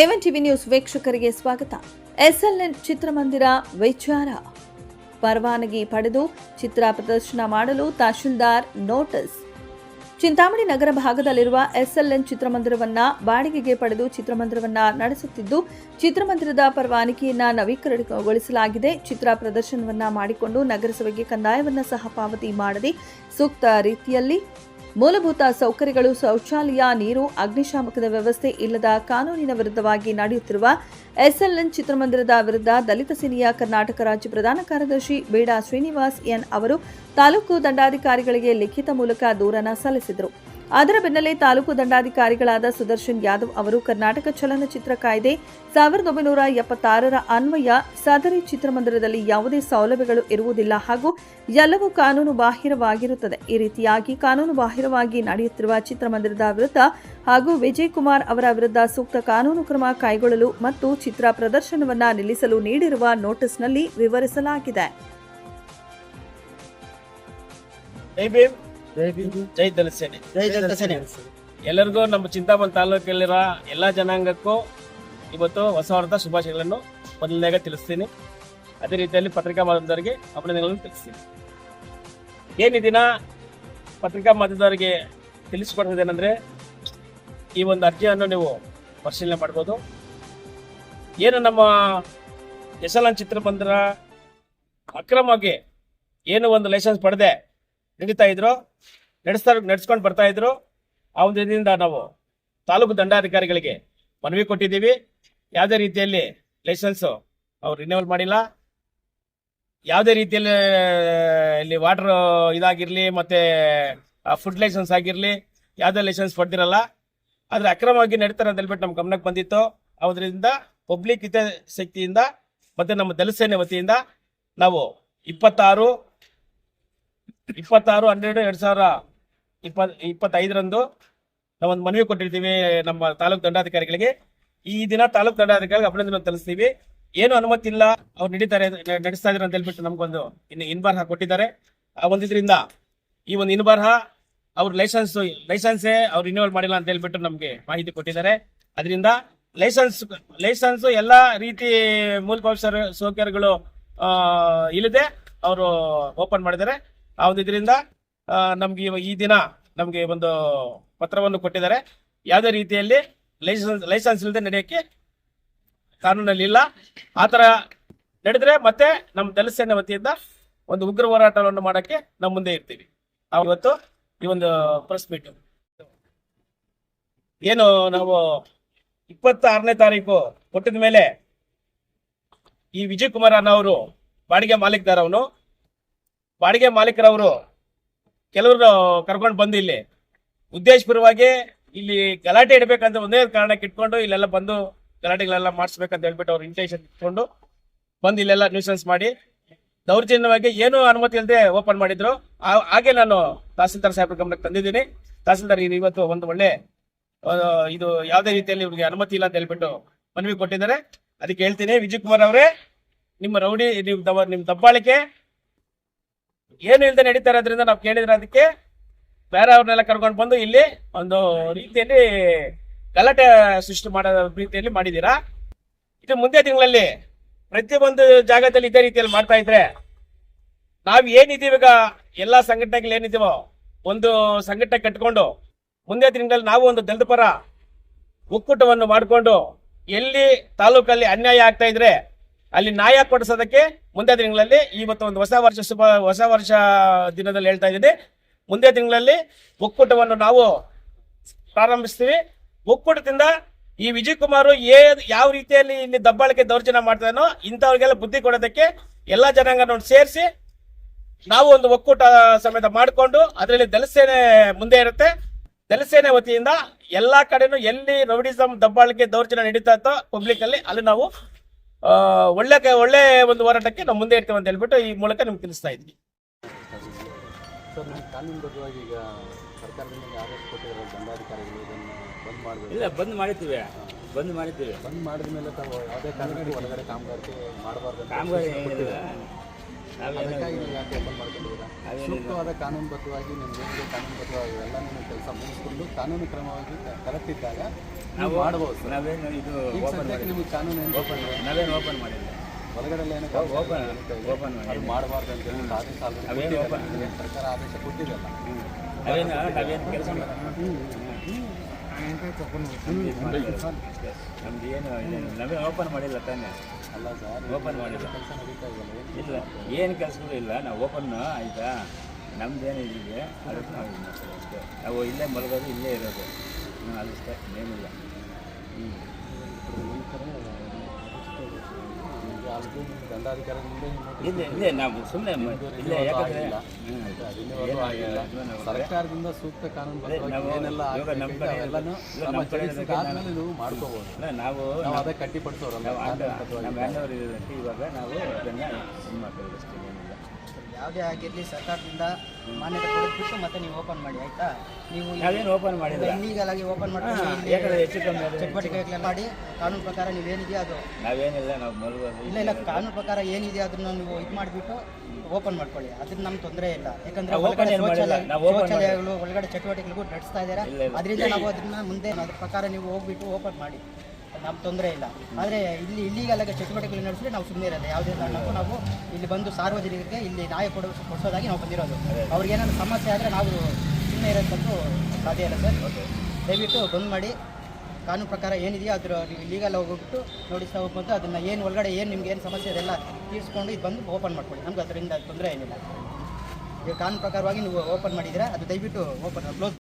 ಎವನ್ TV news ವೀಕ್ಷಕರಿಗೆ ಸ್ವಾಗತ. SLN ಚಿತ್ರಮಂದಿರ ವಿಚಾರ. ಪರವಾನಗಿ ಪಡೆದು ಚಿತ್ರ ಪ್ರದರ್ಶನ ಮಾಡಲು ತಹಶೀಲ್ದಾರ್ ನೋಟಿಸ್. ಚಿಂತಾಮಣಿ ನಗರ ಭಾಗದಲ್ಲಿರುವ ಎಸ್ಎಲ್ಎನ್ ಚಿತ್ರಮಂದಿರವನ್ನ ಬಾಡಿಗೆಗೆ ಪಡೆದು ಚಿತ್ರಮಂದಿರವನ್ನ ನಡೆಸುತ್ತಿದ್ದು, ಚಿತ್ರಮಂದಿರದ ಪರವಾನಗಿಯನ್ನ ನವೀಕರಣಗೊಳಿಸಲಾಗಿದೆ. ಚಿತ್ರ ಪ್ರದರ್ಶನವನ್ನ ಮಾಡಿಕೊಂಡು ನಗರಸಭೆಗೆ ಕಂದಾಯವನ್ನ ಸಹ ಪಾವತಿ ಮಾಡದೆ ಸೂಕ್ತ ರೀತಿಯಲ್ಲಿ ಮೂಲಭೂತ ಸೌಕರ್ಯಗಳು, ಶೌಚಾಲಯ, ನೀರು, ಅಗ್ನಿಶಾಮಕದ ವ್ಯವಸ್ಥೆ ಇಲ್ಲದ ಕಾನೂನಿನ ವಿರುದ್ಧವಾಗಿ ನಡೆಯುತ್ತಿರುವ ಎಸ್ಎಲ್ಎನ್ ಚಿತ್ರಮಂದಿರದ ವಿರುದ್ಧ ದಲಿತ ಸಿನಿಯ ಕರ್ನಾಟಕ ರಾಜ್ಯ ಪ್ರಧಾನ ಕಾರ್ಯದರ್ಶಿ ಬೇಡಾ ಶ್ರೀನಿವಾಸ್ ಎನ್ ಅವರು ತಾಲೂಕು ದಂಡಾಧಿಕಾರಿಗಳಿಗೆ ಲಿಖಿತ ಮೂಲಕ ದೂರನ ಸಲ್ಲಿಸಿದರು. ಅದರ ಬೆನ್ನಲ್ಲೇ ತಾಲೂಕು ದಂಡಾಧಿಕಾರಿಗಳಾದ ಸುದರ್ಶನ್ ಯಾದವ್ ಅವರು ಕರ್ನಾಟಕ ಚಲನಚಿತ್ರ ಕಾಯ್ದೆ ಸಾವಿರದ ಒಂಬೈನೂರ ಎಪ್ಪತ್ತಾರರ ಅನ್ವಯ ಸದರಿ ಚಿತ್ರಮಂದಿರದಲ್ಲಿ ಯಾವುದೇ ಸೌಲಭ್ಯಗಳು ಇರುವುದಿಲ್ಲ ಹಾಗೂ ಎಲ್ಲವೂ ಕಾನೂನು ಬಾಹಿರವಾಗಿರುತ್ತದೆ. ಈ ರೀತಿಯಾಗಿ ಕಾನೂನು ಬಾಹಿರವಾಗಿ ನಡೆಯುತ್ತಿರುವ ಚಿತ್ರಮಂದಿರದ ವಿರುದ್ಧ ಹಾಗೂ ವಿಜಯ್ ಕುಮಾರ್ ಅವರ ವಿರುದ್ಧ ಸೂಕ್ತ ಕಾನೂನು ಕ್ರಮ ಕೈಗೊಳ್ಳಲು ಮತ್ತು ಚಿತ್ರ ಪ್ರದರ್ಶನವನ್ನು ನಿಲ್ಲಿಸಲು ನೀಡಿರುವ ನೋಟಿಸ್ನಲ್ಲಿ ವಿವರಿಸಲಾಗಿದೆ. ಜೈ ದಲಸೇನೆ ಜೈ ದಲಸೇನೆ ಜೈ ದಲಿತ ಸೇನೆ. ಜೈ ಜನತಾ ಸೇನೆ. ಎಲ್ಲರಿಗೂ ನಮ್ಮ ಚಿಂತಾಮಣಿ ತಾಲೂಕಲ್ಲಿರೋ ಎಲ್ಲ ಜನಾಂಗಕ್ಕೂ ಇವತ್ತು ಹೊಸ ವರ್ಷದ ಶುಭಾಶಯಗಳನ್ನು ಮೊದಲನೇಗೆ ತಿಳಿಸ್ತೀನಿ. ಅದೇ ರೀತಿಯಲ್ಲಿ ಪತ್ರಿಕಾ ಮಾಧ್ಯಮದವರಿಗೆ ಅಭಿನಂದನೆಗಳನ್ನು ತಿಳಿಸ್ತೀನಿ. ಏನು ದಿನ ಪತ್ರಿಕಾ ಮಾಧ್ಯಮದವರಿಗೆ ತಿಳಿಸ್ಕೊಡೋದೇನೆಂದ್ರೆ ಈ ಒಂದು ಅರ್ಜಿಯನ್ನು ನೀವು ಪರಿಶೀಲನೆ ಮಾಡ್ಬೋದು. ಏನು ನಮ್ಮ ಯಶಲನ್ ಚಿತ್ರಮಂದಿರ ಅಕ್ರಮವಾಗಿ ಏನು ಒಂದು ಲೈಸೆನ್ಸ್ ಪಡೆದೆ ನಡೀತಾ ಇದ್ರು. ನಡೆಸ್ತಾ ನಡೆಸ್ಕೊಂಡು ಬರ್ತಾ ಇದ್ರು. ಆ ಒಂದು ಇದರಿಂದ ನಾವು ತಾಲೂಕು ದಂಡಾಧಿಕಾರಿಗಳಿಗೆ ಮನವಿ ಕೊಟ್ಟಿದ್ದೀವಿ. ಯಾವುದೇ ರೀತಿಯಲ್ಲಿ ಲೈಸೆನ್ಸ್ ಅವ್ರು ರಿನ್ಯೂವಲ್ ಮಾಡಿಲ್ಲ. ಯಾವುದೇ ರೀತಿಯಲ್ಲಿ ಇಲ್ಲಿ ವಾಟರ್ ಇದಾಗಿರಲಿ ಮತ್ತೆ ಫುಡ್ ಲೈಸೆನ್ಸ್ ಆಗಿರಲಿ, ಯಾವುದೇ ಲೈಸೆನ್ಸ್ ಪಡೆದಿರಲ್ಲ. ಆದರೆ ಅಕ್ರಮವಾಗಿ ನಡೀತಾರೆ ಅಂತ ಹೇಳ್ಬಿಟ್ಟು ನಮ್ಮ ಗಮನಕ್ಕೆ ಬಂದಿತ್ತು. ಅದರಿಂದ ಪಬ್ಲಿಕ್ ಹಿತಾಸಕ್ತಿಯಿಂದ ಮತ್ತು ನಮ್ಮ ದಲಸೇನೆ ಸೇನೆ ವತಿಯಿಂದ ನಾವು ಇಪ್ಪತ್ತಾರು ಇಪ್ಪತ್ತಾರು, ಹನ್ನೆರಡು, ಎರಡ್ ಸಾವಿರ ಇಪ್ಪತ್, ಇಪ್ಪತ್ತೈದರಂದು ನಾವೊಂದು ಮನವಿ ಕೊಟ್ಟಿರ್ತೀವಿ ನಮ್ಮ ತಾಲೂಕು ದಂಡಾಧಿಕಾರಿಗಳಿಗೆ. ಈ ದಿನ ತಾಲೂಕು ದಂಡಾಧಿಕಾರಿಗಳಿಗೆ ಅಭಿನಂದನೆ ತಿಳಿಸ್ತೀವಿ. ಏನು ಅನುಮತಿ ಇಲ್ಲ, ಅವ್ರು ನಡೀತಾರೆ ನಡೆಸ್ತಾ ಇದಾರೆ ಅಂತ ಹೇಳ್ಬಿಟ್ಟು ನಮ್ಗೊಂದು ಇನ್ನು ಇನ್ಬಾರ್ಹ ಕೊಟ್ಟಿದ್ದಾರೆ. ಆ ಒಂದಿದ್ರಿಂದ ಈ ಒಂದು ಇನ್ಬಾರ್ಹ ಅವ್ರ ಲೈಸೆನ್ಸ್, ಲೈಸೆನ್ಸೇ ಅವ್ರು ರಿನ್ಯೂವಲ್ ಮಾಡಿಲ್ಲ ಅಂತ ಹೇಳ್ಬಿಟ್ಟು ನಮ್ಗೆ ಮಾಹಿತಿ ಕೊಟ್ಟಿದ್ದಾರೆ. ಅದರಿಂದ ಲೈಸೆನ್ಸ್ ಲೈಸೆನ್ಸ್ ಎಲ್ಲ ರೀತಿ ಮೂಲಕ ಸೌಕರ್ಯಗಳು ಇಲ್ಲದೆ. ಅವರು ಓಪನ್ ಮಾಡಿದ್ದಾರೆ. ಆ ಒಂದು ಇದರಿಂದ ನಮ್ಗೆ ಈ ದಿನ ನಮ್ಗೆ ಒಂದು ಪತ್ರವನ್ನು ಕೊಟ್ಟಿದ್ದಾರೆ. ಯಾವುದೇ ರೀತಿಯಲ್ಲಿ ಲೈಸೆನ್ಸ್ ಲೈಸೆನ್ಸ್ ಇಲ್ಲದೆ ನಡೆಯೋಕ್ಕೆ ಕಾನೂನಲ್ಲಿ ಇಲ್ಲ. ಆ ಥರ ನಡೆದ್ರೆ ಮತ್ತೆ ನಮ್ಮ ದಲಿತ ವತಿಯಿಂದ ಒಂದು ಉಗ್ರ ಹೋರಾಟವನ್ನು ಮಾಡೋಕ್ಕೆ ನಮ್ಮ ಮುಂದೆ ಇರ್ತೀವಿ. ಅವತ್ತು ಈ ಒಂದು ಪ್ರೆಸ್ ಮೀಟ್ ಏನು ನಾವು ಇಪ್ಪತ್ತಾರನೇ ತಾರೀಕು ಕೊಟ್ಟಿದ ಮೇಲೆ ಈ ವಿಜಯ್ ಕುಮಾರ್ ಅನ್ನೋರು ಬಾಡಿಗೆ ಮಾಲೀಕದಾರ ಅವನು ಬಾಡಿಗೆ ಮಾಲೀಕರವರು ಕೆಲವರು ಕರ್ಕೊಂಡು ಬಂದು ಇಲ್ಲಿ ಉದ್ದೇಶಪೂರ್ವವಾಗಿ ಇಲ್ಲಿ ಗಲಾಟೆ ಇಡಬೇಕಂತ ಒಂದೇ ಕಾರಣಕ್ಕೆ ಇಟ್ಕೊಂಡು ಇಲ್ಲೆಲ್ಲ ಬಂದು ಗಲಾಟೆಗಳೆಲ್ಲ ಮಾಡಿಸ್ಬೇಕಂತ ಹೇಳ್ಬಿಟ್ಟು ಅವ್ರ ಇಂಟೆನ್ಷನ್ ಇಟ್ಕೊಂಡು ಬಂದು ಇಲ್ಲೆಲ್ಲ ನ್ಯೂಸೆನ್ಸ್ ಮಾಡಿ ದೌರ್ಜನ್ಯವಾಗಿ ಏನು ಅನುಮತಿ ಇಲ್ಲದೆ ಓಪನ್ ಮಾಡಿದ್ರು. ಹಾಗೆ ನಾನು ತಹಸೀಲ್ದಾರ್ ಸಾಹೇಬ್ರ ಗಮನಕ್ಕೆ ತಂದಿದ್ದೀನಿ. ತಹಸೀಲ್ದಾರ್ ಇದು ಇವತ್ತು ಒಂದು ಒಳ್ಳೆ ಇದು ಯಾವುದೇ ರೀತಿಯಲ್ಲಿ ಇವ್ರಿಗೆ ಅನುಮತಿ ಇಲ್ಲ ಅಂತ ಹೇಳ್ಬಿಟ್ಟು ಮನವಿ ಕೊಟ್ಟಿದ್ದಾರೆ. ಅದಕ್ಕೆ ಹೇಳ್ತೀನಿ. ವಿಜಯ್ ಕುಮಾರ್ ಅವರೇ, ನಿಮ್ಮ ರೌಡಿ, ನೀವು ದಬ್ಬ ನಿಮ್ ದಬ್ಬಾಳಿಕೆ ಏನು ಇಲ್ಲದೆ ನಡೀತಾರೆ ಅದರಿಂದ ನಾವು ಕೇಳಿದ್ರೆ ಅದಕ್ಕೆ ಬೇರೆ ಅವ್ರನ್ನೆಲ್ಲ ಕರ್ಕೊಂಡು ಬಂದು ಇಲ್ಲಿ ಒಂದು ರೀತಿಯಲ್ಲಿ ಗಲಾಟೆ ಸೃಷ್ಟಿ ಮಾಡೋ ರೀತಿಯಲ್ಲಿ ಮಾಡಿದ್ದೀರಾ ಇದು ಮುಂದೆ ತಿಂಗಳಲ್ಲಿ ಪ್ರತಿಯೊಂದು ಜಾಗದಲ್ಲಿ ಇದೇ ರೀತಿಯಲ್ಲಿ ಮಾಡ್ತಾ ಇದ್ರೆ ನಾವು ಏನಿದೀವಿ ಈಗ? ಎಲ್ಲಾ ಸಂಘಟನೆಗಳು ಏನಿದೀವೋ ಒಂದು ಸಂಘಟನೆ ಕಟ್ಕೊಂಡು ಮುಂದೆ ತಿಂಗಳಲ್ಲಿ ನಾವು ಒಂದು ದಲಿತ ಪರ ಒಕ್ಕೂಟವನ್ನು ಮಾಡಿಕೊಂಡು ಎಲ್ಲಿ ತಾಲೂಕಲ್ಲಿ ಅನ್ಯಾಯ ಆಗ್ತಾ ಇದ್ರೆ ಅಲ್ಲಿ ನ್ಯಾಯ ಕೊಡಿಸೋದಕ್ಕೆ ಮುಂದೆ ತಿಂಗಳಲ್ಲಿ ಇವತ್ತು ಒಂದು ಹೊಸ ವರ್ಷ, ಶುಭ, ಹೊಸ ವರ್ಷ ದಿನದಲ್ಲಿ ಹೇಳ್ತಾ ಇದ್ದೀನಿ. ಮುಂದೆ ತಿಂಗಳಲ್ಲಿ ಒಕ್ಕೂಟವನ್ನು ನಾವು ಪ್ರಾರಂಭಿಸ್ತೀವಿ. ಒಕ್ಕೂಟದಿಂದ ಈ ವಿಜಯ್ ಕುಮಾರ್ ಏ, ಯಾವ ರೀತಿಯಲ್ಲಿ ಇಲ್ಲಿ ದಬ್ಬಾಳಿಕೆ ದೌರ್ಜನ್ಯ ಮಾಡ್ತಾನೋ ಇಂಥವ್ರಿಗೆಲ್ಲ ಬುದ್ಧಿ ಕೊಡೋದಕ್ಕೆ ಎಲ್ಲ ಜನಾಂಗನ ಸೇರಿಸಿ ನಾವು ಒಂದು ಒಕ್ಕೂಟ ಸಮೇತ ಮಾಡಿಕೊಂಡು ಅದರಲ್ಲಿ ದಲಸೇನೆ ಸೇನೆ ಮುಂದೆ ಇರುತ್ತೆ. ದಲಸೇನೆ ಸೇನೆ ವತಿಯಿಂದ ಎಲ್ಲಾ ಕಡೆನೂ ಎಲ್ಲಿ ರೌಡಿಸಂ, ದಬ್ಬಾಳಿಕೆ ದೌರ್ಜನ್ಯ ನಡೀತಾ ಇತ್ತೋ ಪಬ್ಲಿಕ್ ಅಲ್ಲಿ ಅಲ್ಲಿ ನಾವು ಒಳ್ಳೆ ಕ- ಒಳ್ಳೆ ಒಂದು ಹೋರಾಟಕ್ಕೆ ನಾವು ಮುಂದೆ ಇರ್ತೀವಿ ಅಂತ ಹೇಳ್ಬಿಟ್ಟು ಈ ಮೂಲಕ ನಿಮ್ಗೆ ತಿಳಿಸ್ತಾ ಇದ್ವಿ. ಸರ್ ನಮ್ಮ ಕಾನೂನುಬದ್ಧವಾಗಿ ಈಗ ಸರ್ಕಾರದಿಂದ ಆದೇಶ ಕೊಟ್ಟಿರೋ ದಂಡಾಧಿಕಾರಿಗಳು ಇದನ್ನು ಬಂದ್ ಮಾಡಬೇಕು ಇಲ್ಲ ಬಂದ್ ಮಾಡಿದ್ದೀವಿ. ಬಂದ್ ಮಾಡಿದ್ದೀವಿ. ಬಂದ್ ಮಾಡಿದ ಮೇಲೆ ತಾವು ಯಾವುದೇ ಕಾರಣಕ್ಕೂ ಒಳಗಡೆ ಕಾಮಗಾರಿಕೆ ಮಾಡಬಾರ್ದು ಕಾಮಗಾರಿ ಸೂಕ್ತವಾದ ಕಾನೂನುಬದ್ಧವಾಗಿ ನಿಮ್ಗೆ ಕಾನೂನುಬದ್ಧವಾಗಿ ಎಲ್ಲ ನೀವು ಕೆಲಸ ಮುಗಿಸ್ಕೊಂಡು ಕಾನೂನು ಕ್ರಮವಾಗಿ ಕರೆಕ್ಟ್ ಇದ್ದಾಗ ನೀವು ನಾವೇನು ಇದು ಓಪನ್ ಮಾಡಿ ನಿಮಗೆ ಕಾನೂನು ಓಪನ್ ನಾವೇನು ಓಪನ್ ಮಾಡಿಲ್ಲ. ಏನೋ ಓಪನ್ ಓಪನ್ ಮಾಡಿ ಮಾಡಬಾರ್ದು ಅಂತ ಹೇಳಿ ಆದೇಶ ಅವೇನು. ಓಪನ್ ಸರ್ಕಾರ ಆದೇಶ ಅವೇನು ನಾವೇನು ಕೆಲಸ ನಮ್ದು ಏನು ನಾವೇ ಓಪನ್ ಮಾಡಿಲ್ಲ ತಾನೇ. ಅಲ್ಲ ಸರ್ ಓಪನ್ ಮಾಡಿಲ್ಲ. ಕೆಲಸ ನಡೀತಾ ಇದೆಯಲ್ಲ ಏನು ಇಲ್ಲ. ಏನು ಕೆಲಸಗಳು ಇಲ್ಲ. ನಾವು ಓಪನ್ ಆಯಿತಾ? ನಮ್ದೇನು ಇದಿದೆ ಅದಕ್ಕೆ ನಾವು ಇಲ್ಲೇ ಮಲಗೋದು ಇಲ್ಲೇ ಇರೋದು. ಅದಷ್ಟೇ ಏನಿಲ್ಲ. Hum. ನೀವು notice ಇಲ್ಲೇ ಇಲ್ಲೇ ನಾವು ಸುಮ್ಮನೆ ಇಲ್ಲೇ ಯಾಕಂದರೆ. ಸರ್ಕಾರದಿಂದ ಸೂಕ್ತ ಕಾನೂನು ನಾವು ಏನೆಲ್ಲ ನಮ್ಮ ಕಡೆ ಆದ್ಮೇಲೆ ನೀವು ಮಾಡ್ಕೋಬಹುದು ನಾವು ನಾವು ಅದೇ ಕಟ್ಟಿಪಡಿಸೋರು ನಾವು. ಇರೋದಕ್ಕೆ ಇವಾಗ ನಾವು ಅದನ್ನು ಇದು ಮಾಡ್ತೀವಿ ಅಷ್ಟೇ ಏನಿಲ್ಲ. ಯಾವುದೇ ಆಗಿರಲಿ ಸರ್ಕಾರದಿಂದ ಮಾನ್ಯತೆ ಕೊಡೋದ್ಬಿಟ್ಟು ಮತ್ತೆ ನೀವು ಓಪನ್ ಮಾಡಿ ಆಯ್ತಾ? ನೀವು ನಾವೇನು ಓಪನ್ ಮಾಡಿಲ್ಲ. ಇಲ್ಲೀಗಲ್ ಆಗಿ ಓಪನ್ ಮಾಡಿ ಯಾಕಂದ್ರೆ ಹೆಚ್ಚು ಕಮ್ಮಿ ಮಾಡಿ ಕಾನೂನು ಪ್ರಕಾರ ನೀವೇನಿದೆಯೋ ಅದು. ನಾವೇನಿಲ್ಲ ನಾವು ಮಲಗೋದು ಇಲ್ಲ ಇಲ್ಲ ಕಾನೂನು ಪ್ರಕಾರ ಏನಿದೆ ಅದನ್ನ ನೀವು ಇದು ಮಾಡಿಬಿಟ್ಟು ಓಪನ್ ಮಾಡ್ಕೊಳ್ಳಿ. ಅದ್ರ ನಮ್ಗೆ ತೊಂದರೆ ಇಲ್ಲ. ಯಾಕಂದ್ರೆ ನಾವು open ಒಳಗಡೆ ಏನ್ ಮಾಡಿಲ್ಲ. ಶೌಚಾಲಯ ನಾವು open ಶೌಚಾಲಯಗಳು ಒಳಗಡೆ ಚಟುವಟಿಕೆಗಳಿಗೂ ನಡೆಸ್ತಾ ಇದ್ದಾರೆ ಇಲ್ಲ, ಇಲ್ಲ. ಅದರಿಂದ ನಾವು ಅದನ್ನ ಮುಂದೆ ಅದ್ರ ಪ್ರಕಾರ ನೀವು ಹೋಗ್ಬಿಟ್ಟು ಓಪನ್ ಮಾಡಿ. ನಮ್ಗೆ ತೊಂದರೆ ಇಲ್ಲ. ಆದರೆ ಇಲ್ಲಿ ಇಲ್ಲಿಗೆಲ್ಲ ಚಟುವಟಿಕೆಗಳು ನಡೆಸಿದ್ರೆ ನಾವು ಸುಮ್ಮನೆ ಇರೋದು. ಯಾವುದೇ ಕಾರಣಕ್ಕೂ ನಾವು ಇಲ್ಲಿ ಬಂದು ಸಾರ್ವಜನಿಕರಿಗೆ ಇಲ್ಲಿ ನ್ಯಾಯ ಕೊಡೋ ಕೊಡಿಸೋದಾಗಿ ನಾವು ಬಂದಿರೋದು. ಅವ್ರಿಗೆ ಏನಾದ್ರು ಸಮಸ್ಯೆ ಆದರೆ ನಾವು ಸುಮ್ಮನೆ ಇರೋದಂತೂ ಸಾಧ್ಯ ಇಲ್ಲ ಸರ್. ದಯವಿಟ್ಟು ಬಂದ್ ಮಾಡಿ. ಕಾನೂನು ಪ್ರಕಾರ ಏನಿದೆಯೋ ಅದ್ರ ನೀವು ಲೀಗಲ್ ಹೋಗ್ಬಿಟ್ಟು ನೋಟಿಸ್ ಹೋಗ್ಬೋದು ಅದನ್ನು ಏನು ಒಳಗಡೆ ಏನು ನಿಮ್ಗೆ ಏನು ಸಮಸ್ಯೆ ಅದೆಲ್ಲ ತೀರಿಸ್ಕೊಂಡು ಇದು ಬಂದು ಓಪನ್ ಮಾಡ್ಕೊಳ್ಳಿ. ನಮ್ಗೆ ಅದರಿಂದ ತೊಂದರೆ ಏನಿಲ್ಲ. ಈಗ ಕಾನೂನು ಪ್ರಕಾರವಾಗಿ ನೀವು ಓಪನ್ ಮಾಡಿದರೆ ಅದು ದಯವಿಟ್ಟು ಓಪನ್ ಕ್ಲೋಸ್